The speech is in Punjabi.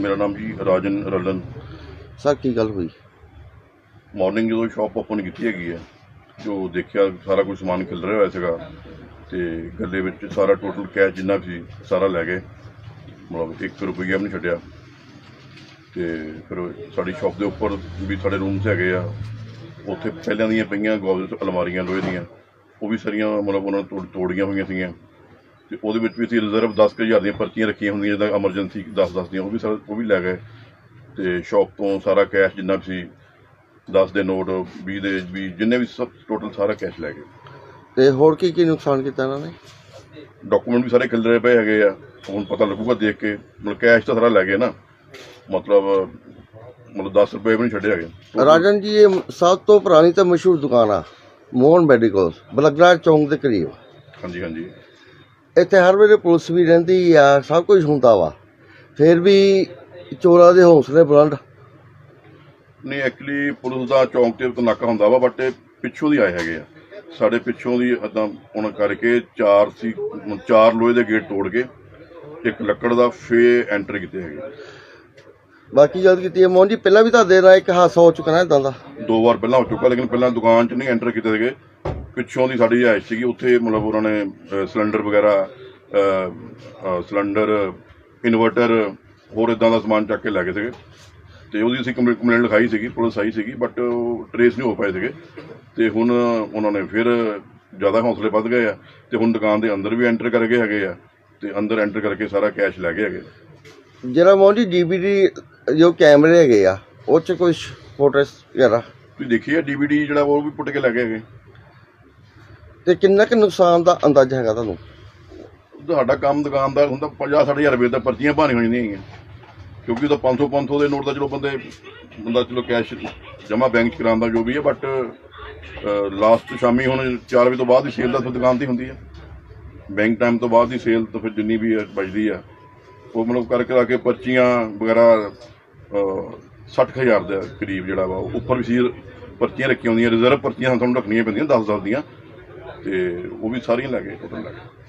ਮੇਰਾ ਨਾਮ ਜੀ ਰਾਜਨ ਰਲਨ। ਸਰ ਕੀ ਗੱਲ ਹੋਈ? ਮਾਰਨਿੰਗ ਜਦੋਂ ਸ਼ਾਪ ਓਪਨ ਕੀਤੀ ਹੈਗੀ ਹੈ ਜੋ ਦੇਖਿਆ ਸਾਰਾ ਕੁਝ ਸਮਾਨ ਖਿਲ ਰਿਹਾ ਹੋਇਆ ਸੀਗਾ ਤੇ ਗੱਲੇ ਵਿੱਚ ਸਾਰਾ ਟੋਟਲ ਕੈਸ਼ ਜਿੰਨਾ ਵੀ ਸੀ ਸਾਰਾ ਲੈ ਗਏ। ਮਤਲਬ 1 ਰੁਪਈਆ ਵੀ ਨਹੀਂ ਛੱਡਿਆ। ਤੇ ਫਿਰ ਸਾਡੀ ਸ਼ਾਪ ਦੇ ਉੱਪਰ ਵੀ ਸਾਡੇ ਰੂਮਸ ਹੈਗੇ ਆ ਉੱਥੇ ਪਹਿਲਾਂ ਦੀਆਂ ਪਈਆਂ ਗੋਲਡ ਅਲਮਾਰੀਆਂ ਲੋਹੇ ਦੀਆਂ ਉਹ ਵੀ ਸਾਰੀਆਂ ਮਤਲਬ ਉਹਨਾਂ ਨੇ ਤੋੜ ਤੋੜੀਆਂ ਹੋਈਆਂ ਸੀਗੀਆਂ। ਤੇ ਉਹਦੇ ਵਿੱਚ ਵੀ ਅਸੀਂ ਰਿਜ਼ਰਵ 10000 ਦੀਆਂ ਪਰਚੀਆਂ ਰੱਖੀਆਂ ਹੁੰਦੀਆਂ ਜਿੱਦਾਂ ਐਮਰਜੈਂਸੀ 10-10 ਦੀਆਂ ਉਹ ਵੀ ਸਾਰਾ ਉਹ ਵੀ ਲੈ ਗਏ। ਤੇ ਸ਼ਾਪ ਤੋਂ ਸਾਰਾ ਕੈਸ਼ ਜਿੰਨਾ ਵੀ ਸੀ 10 ਦੇ ਨੋਟ 20 ਦੇ ਵੀ ਜਿੰਨੇ ਵੀ ਸਭ ਟੋਟਲ ਸਾਰਾ ਕੈਸ਼ ਲੈ ਗਏ। ਤੇ ਹੋਰ ਕੀ ਕੀ ਨੁਕਸਾਨ ਕੀਤਾ ਇਹਨਾਂ ਨੇ? ਡਾਕੂਮੈਂਟ ਵੀ ਸਾਰੇ ਖਿਲਰੇ ਪਏ ਹੈਗੇ ਆ ਹੁਣ ਪਤਾ ਲੱਗੂਗਾ ਦੇਖ ਕੇ। ਮਤਲਬ ਕੈਸ਼ ਤਾਂ ਸਾਰਾ ਲੈ ਗਏ ਨਾ। ਮਤਲਬ ਮਤਲਬ 10 ਰੁਪਏ ਵੀ ਨਹੀਂ ਛੱਡੇ ਹੈਗੇ। ਰਾਜਨ ਜੀ ਇਹ ਸਭ ਤੋਂ ਪੁਰਾਣੀ ਤੇ ਮਸ਼ਹੂਰ ਦੁਕਾਨ ਆ ਮੋਹਨ ਮੈਡੀਕਲ ਬਲਗਰਾ ਚੌਂਕ ਦੇ ਕਰੀਬ। ਹਾਂਜੀ ਹਾਂਜੀ। ਇੱਥੇ ਹਰ ਵੇਲੇ ਪੁਲਿਸ ਵੀ ਰਹਿੰਦੀ ਆ ਸਭ ਕੁਝ ਹੁੰਦਾ ਵਾ। ਫਿਰ ਵੀ ਚੋਰਾਂ ਦੇ ਹੌਸਲੇ ਬੁਲੰਦ। ਨਹੀਂ ਐਕਚੁਅਲੀ ਪੁਲਿਸ ਦਾ ਚੌਂਕ ਤੇ ਤਾਂ ਨਾਕਾ ਹੁੰਦਾ ਵਾ ਬਟ ਇਹ ਪਿੱਛੋਂ ਦੀ ਆਏ ਹੈਗੇ ਆ। ਸਾਡੇ ਪਿੱਛੋਂ ਦੀ ਏਦਾਂ ਉਹਨਾਂ ਕਰਕੇ ਚਾਰ ਸੀ ਚਾਰ ਲੋਹੇ ਦੇ ਗੇਟ ਤੋੜ ਕੇ ਇੱਕ ਲੱਕੜ ਦਾ ਫੇ ਐਂਟਰ ਕੀਤੇ ਹੈਗੇ ਬਾਕੀ ਜਦ ਕੀਤੀ ਹੈ ਮੋਹਨ ਜੀ ਪਹਿਲਾਂ ਵੀ ਤੁਹਾਡੇ ਨਾਲ ਇੱਕ ਹਾਦਸਾ ਹੋ ਚੁੱਕਾ ਨਾ ਇਦਾਂ ਦਾ? ਦੋ ਵਾਰ ਪਹਿਲਾਂ ਹੋ ਚੁੱਕਾ ਲੇਕਿਨ ਪਹਿਲਾਂ ਦੁਕਾਨ 'ਚ ਨਹੀਂ ਐਂਟਰ ਕੀਤੇ ਸੀਗੇ ਪਿੱਛੋਂ ਦੀ ਸਾਡੀ ਰਿਹਾਇਸ਼ ਸੀਗੀ ਉੱਥੇ ਮਤਲਬ ਉਹਨਾਂ ਨੇ ਸਿਲੰਡਰ ਵਗੈਰਾ ਸਿਲੰਡਰ ਇਨਵਰਟਰ ਹੋਰ ਇਦਾਂ ਦਾ ਸਮਾਨ ਚੱਕ ਕੇ ਲੈ ਗਏ ਸੀਗੇ। ਤੇ ਉਹਦੀ ਅਸੀਂ ਕੰਪਲੇਂਟ ਲਿਖਾਈ ਸੀਗੀ ਪੁਲਿਸ ਆਈ ਸੀਗੀ ਬਟ ਟਰੇਸ ਨਹੀਂ ਹੋ ਪਾਏ ਸੀਗੇ। ਤੇ ਹੁਣ ਉਹਨਾਂ ਨੇ ਫਿਰ ਜ਼ਿਆਦਾ ਹੌਸਲੇ ਵੱਧ ਗਏ ਆ ਤੇ ਹੁਣ ਦੁਕਾਨ ਦੇ ਅੰਦਰ ਵੀ ਐਂਟਰ ਕਰ ਗਏ ਹੈਗੇ ਆ ਤੇ ਅੰਦਰ ਐਂਟਰ ਕਰਕੇ ਸਾਰਾ ਕੈਸ਼ ਲੈ ਗਏ ਹੈਗੇ। ਜਿਹੜਾ ਮੋਹਨ ਜੀ ਡੀਵੀਡੀ ਜੋ ਕੈਮਰੇ ਹੈਗੇ ਆ ਉਹ ਚ ਕੋਈ ਫੋਟੋਸ ਵਗੈਰਾ? ਤੁਸੀਂ ਦੇਖੀ ਆ ਡੀਵੀਡੀ ਜਿਹੜਾ ਉਹ ਵੀ ਪੁੱਟ ਕੇ ਲੈ ਗਏ ਹੈਗੇ। ਤੇ ਕਿੰਨਾ ਕੁ ਨੁਕਸਾਨ ਦਾ ਅੰਦਾਜ਼ਾ ਹੈਗਾ ਤੁਹਾਨੂੰ? ਤੁਹਾਡਾ ਕੰਮ ਦੁਕਾਨਦਾਰ ਹੁੰਦਾ 50 ਹਜ਼ਾਰ ਰੁਪਏ ਦਾ ਪਰਚੀਆਂ ਭਾਣੀ ਹੋਣੀ ਨਹੀਂ ਹੈਗੀਆਂ। ਕਿਉਂਕਿ ਉਹਦਾ 500 500 ਦੇ ਨੋਟ ਦਾ ਚਲੋ ਬੰਦੇ, ਬੰਦਾ ਚਲੋ ਕੈਸ਼ ਜਮਾ ਬੈਂਕ ਚ ਕਰਾਉਂਦਾ ਜੋ ਵੀ ਹੈ ਬਟ ਲਾਸਟ ਸ਼ਾਮੀ ਹੁਣ 4 ਵਜੇ ਤੋਂ ਬਾਅਦ ਹੀ ਸੇਲ ਦਾ ਫਿਰ ਦੁਕਾਨ ਦੀ ਹੁੰਦੀ ਹੈ। ਬੈਂਕ ਟਾਈਮ ਤੋਂ ਬਾਅਦ ਦੀ ਸੇਲ ਤਾਂ ਫਿਰ ਜਿੰਨੀ ਵੀ ਹੈ ਬਚਦੀ ਆ ਉਹ ਮਤਲਬ ਕਰ ਕਰਾ ਕੇ ਪਰਚੀਆਂ ਵਗੈਰਾ 60000 ਦੇ ਕਰੀਬ ਜਿਹੜਾ ਵਾ, ਉਹ ਉੱਪਰ ਵੀ ਸੀ, ਪਰਚੀਆਂ ਰੱਖੀਆਂ ਹੁੰਦੀਆਂ ਰਿਜ਼ਰਵ ਪਰਚੀਆਂ ਤੁਹਾਨੂੰ ਰੱਖਣੀਆਂ ਪੈਂਦੀਆਂ 10 10 ਦੀਆਂ। ਤੇ ਉਹ ਵੀ ਸਾਰੀਆਂ ਲੈ ਗਏ ਟੋਟਲ ਲੈ ਗਏ।